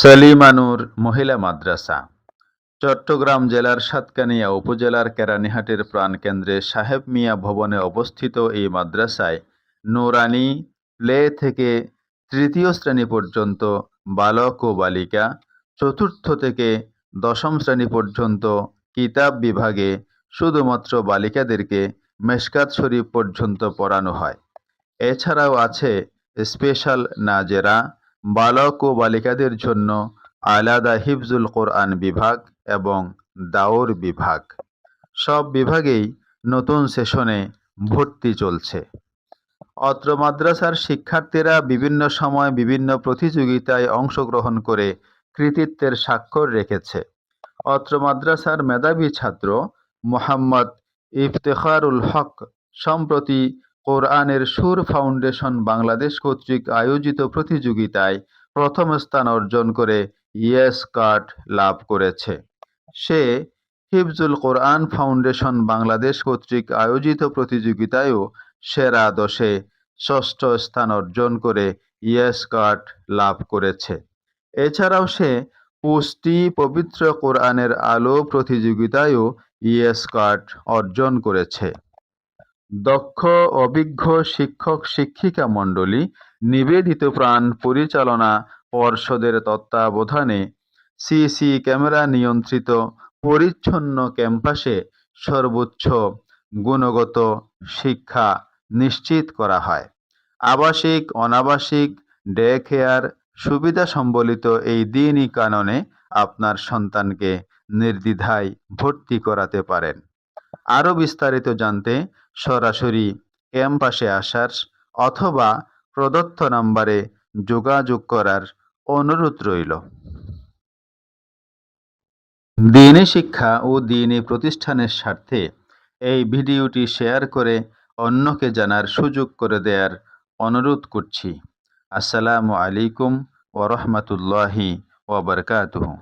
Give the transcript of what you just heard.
সলিমানুর মহিলা মাদ্রাসা, চট্টগ্রাম জেলার সাতকানিয়া উপজেলার কেরানীহাটের প্রাণকেন্দ্রে সাহেব মিয়া ভবনে অবস্থিত এই মাদ্রাসায় নুরানি প্লে থেকে তৃতীয় শ্রেণি পর্যন্ত বালক ও বালিকা, চতুর্থ থেকে দশম শ্রেণি পর্যন্ত কিতাব বিভাগে শুধুমাত্র বালিকাদেরকে মেশকাত শরীফ পর্যন্ত পড়ানো হয়। এছাড়াও আছে স্পেশাল নাজেরা বালক ও বালিকাদের জন্য আলাদা হিফজুল কোরআন বিভাগ এবং দাওর বিভাগ। সব বিভাগেই নতুন সেশনে ভর্তি চলছে। অত্র মাদ্রাসার শিক্ষার্থীরা বিভিন্ন সময় বিভিন্ন প্রতিযোগিতায় অংশগ্রহণ করে কৃতিত্বের স্বাক্ষর রেখেছে। অত্র মাদ্রাসার মেধাবী ছাত্র মোহাম্মদ ইফতেখারুল হক সম্প্রতি কোরআনের সুর ফাউন্ডেশন বাংলাদেশ কর্তৃক আয়োজিত প্রতিযোগিতায় প্রথম স্থান অর্জন করে ইয়েস কার্ড লাভ করেছে। সে হিফজুল কোরআন ফাউন্ডেশন বাংলাদেশ কর্তৃক আয়োজিত প্রতিযোগিতায়ও সেরা দশে ষষ্ঠ স্থান অর্জন করে ইয়েস কার্ড লাভ করেছে। এছাড়াও সে পুষ্টি পবিত্র কোরআনের আলো প্রতিযোগিতায়ও ইয়েস কার্ড অর্জন করেছে। দক্ষ, অভিজ্ঞ শিক্ষক শিক্ষিকা মণ্ডলী নিবেদিত প্রাণ পরিচালনা পর্ষদের তত্ত্বাবধানে সিসি ক্যামেরা নিয়ন্ত্রিত পরিচ্ছন্ন ক্যাম্পাসে সর্বোচ্চ গুণগত শিক্ষা নিশ্চিত করা হয়। আবাসিক, অনাবাসিক ডে কেয়ার সুবিধা সম্বলিত এই দিনই কাননে আপনার সন্তানকে নির্দ্বিধায় ভর্তি করাতে পারেন। আরও বিস্তারিত জানতে সরাসরি ক্যাম্পাসে আসার অথবা প্রদত্ত নাম্বারে যোগাযোগ করার অনুরোধ রইল। দিনী শিক্ষা ও দিনী প্রতিষ্ঠানের স্বার্থে এই ভিডিওটি শেয়ার করে অন্যকে জানার সুযোগ করে দেওয়ার অনুরোধ করছি। আসসালামু আলাইকুম ওরহমতুল্লাহি ওবরকাতুহু